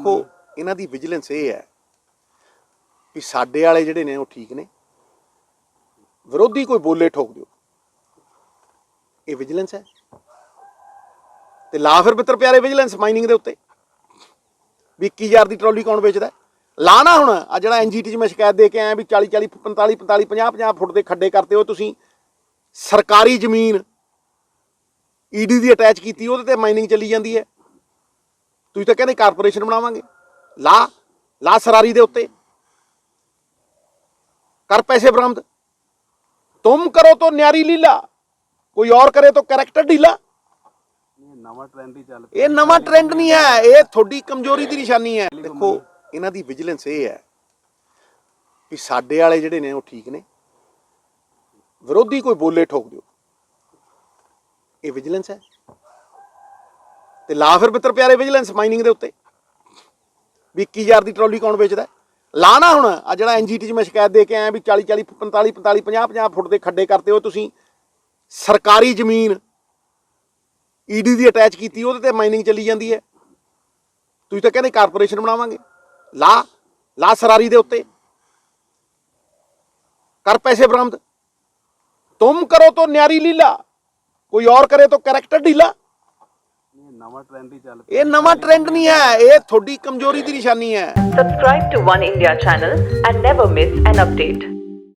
ਦੇਖੋ, ਇਹਨਾਂ ਦੀ ਵਿਜੀਲੈਂਸ ਇਹ ਹੈ ਵੀ ਸਾਡੇ ਵਾਲੇ ਜਿਹੜੇ ਨੇ ਉਹ ਠੀਕ ਨੇ। ਵਿਰੋਧੀ ਕੋਈ ਬੋਲੇ ਠੋਕ ਦਿਓ। ਇਹ ਵਿਜੀਲੈਂਸ ਹੈ। ਤੇ ਲਾ ਫਿਰ ਬਿੱਤਰ ਪਿਆਰੇ ਵਿਜੀਲੈਂਸ ਮਾਈਨਿੰਗ ਦੇ ਉੱਤੇ। ਵੀ 21000 ਦੀ ਟਰਾਲੀ ਕੌਣ ਵੇਚਦਾ ਲਾ ਨਾ ਹੁਣ ਆ ਜਿਹੜਾ ਐਨਜੀਟੀ 'ਚ ਮੈਂ ਸ਼ਿਕਾਇਤ ਦੇ ਕੇ ਆਇਆ ਵੀ 40 40 45 45 50 50 ਫੁੱਟ ਦੇ ਖੱਡੇ ਕਰਤੇ ਹੋ ਤੁਸੀਂ। ਸਰਕਾਰੀ ਜ਼ਮੀਨ ਈਡੀ ਦੀ ਅਟੈਚ ਕੀਤੀ, ਉਹਦੇ ਤੇ ਮਾਈਨਿੰਗ ਚੱਲੀ ਜਾਂਦੀ ਹੈ। ਤੁਸੀਂ ਤਾਂ ਕਹਿੰਦੇ ਕਾਰਪੋਰੇਸ਼ਨ ਬਣਾਵਾਂਗੇ। ਲਾ ਲਾ ਸਰਾਰੀ ਦੇ ਉੱਤੇ। ਕਰ ਪੈਸੇ ਬਰਾਮਦ। ਤੁਮ ਕਰੋ ਤਾਂ ਨਿਆਰੀ ਲੀਲਾ। ਕੋਈ ਔਰ ਕਰੇ ਤਾਂ ਕੈਰੈਕਟਰ ਢੀਲਾ। ਇਹ ਨਵਾਂ ਟ੍ਰੈਂਡ ਹੀ ਚੱਲ ਇਹ ਨਵਾਂ ਟ੍ਰੈਂਡ ਨਹੀਂ ਹੈ। ਇਹ ਤੁਹਾਡੀ ਕਮਜ਼ੋਰੀ ਦੀ ਨਿਸ਼ਾਨੀ ਹੈ। ਦੇਖੋ ਇਹਨਾਂ ਦੀ ਵਿਜੀਲੈਂਸ ਇਹ ਹੈ ਵੀ ਸਾਡੇ ਵਾਲੇ ਜਿਹੜੇ ਨੇ ਉਹ ਠੀਕ ਨੇ। ਵਿਰੋਧੀ ਕੋਈ ਬੋਲੇ ਠੋਕ ਦਿਓ। ਇਹ ਵਿਜੀਲੈਂਸ ਹੈ। ਤੇ ਲਾ ਫਿਰ ਮਿੱਤਰ ਪਿਆਰੇ ਵਿਜੀਲੈਂਸ ਮਾਈਨਿੰਗ ਦੇ ਉੱਤੇ। ਵੀ 21000 ਦੀ ਟਰਾਲੀ ਕੌਣ ਵੇਚਦਾ? ਲਾ ਨਾ ਹੁਣ ਆ ਜਿਹੜਾ ਐਨਜੀਟੀ 'ਚ ਮੈਂ ਸ਼ਿਕਾਇਤ ਦੇ ਕੇ ਆਇਆ ਵੀ 40 40 45 45 50 50 ਫੁੱਟ ਦੇ ਖੱਡੇ ਕਰਤੇ ਹੋ ਤੁਸੀਂ। ਸਰਕਾਰੀ ਜ਼ਮੀਨ ਈਡੀ ਦੀ ਅਟੈਚ ਕੀਤੀ, ਉਹਦੇ ਤੇ ਮਾਈਨਿੰਗ ਚੱਲੀ ਜਾਂਦੀ ਹੈ। ਤੁਸੀਂ ਤਾਂ ਕਹਿੰਦੇ ਕਾਰਪੋਰੇਸ਼ਨ ਬਣਾਵਾਂਗੇ। ਲਾ ਲਾ ਸਰਾਰੀ ਦੇ ਉੱਤੇ। ਕਰ ਪੈਸੇ ਬਰਾਮਦ। ਤੁਮ ਕਰੋ ਤਾਂ ਨਿਆਰੀ ਲੀਲਾ। ਕੋਈ ਔਰ ਕਰੇ ਤਾਂ ਕੈਰੈਕਟਰ ਢੀਲਾ। ਇਹ ਨਵਾਂ ਟ੍ਰੈਂਡ ਹੀ ਚੱਲ ਇਹ ਨਵਾਂ ਟ੍ਰੈਂਡ ਨਹੀਂ ਹੈ ਇਹ ਤੁਹਾਡੀ ਕਮਜ਼ੋਰੀ ਦੀ ਨਿਸ਼ਾਨੀ ਹੈ Subscribe to One India channel and never miss an update.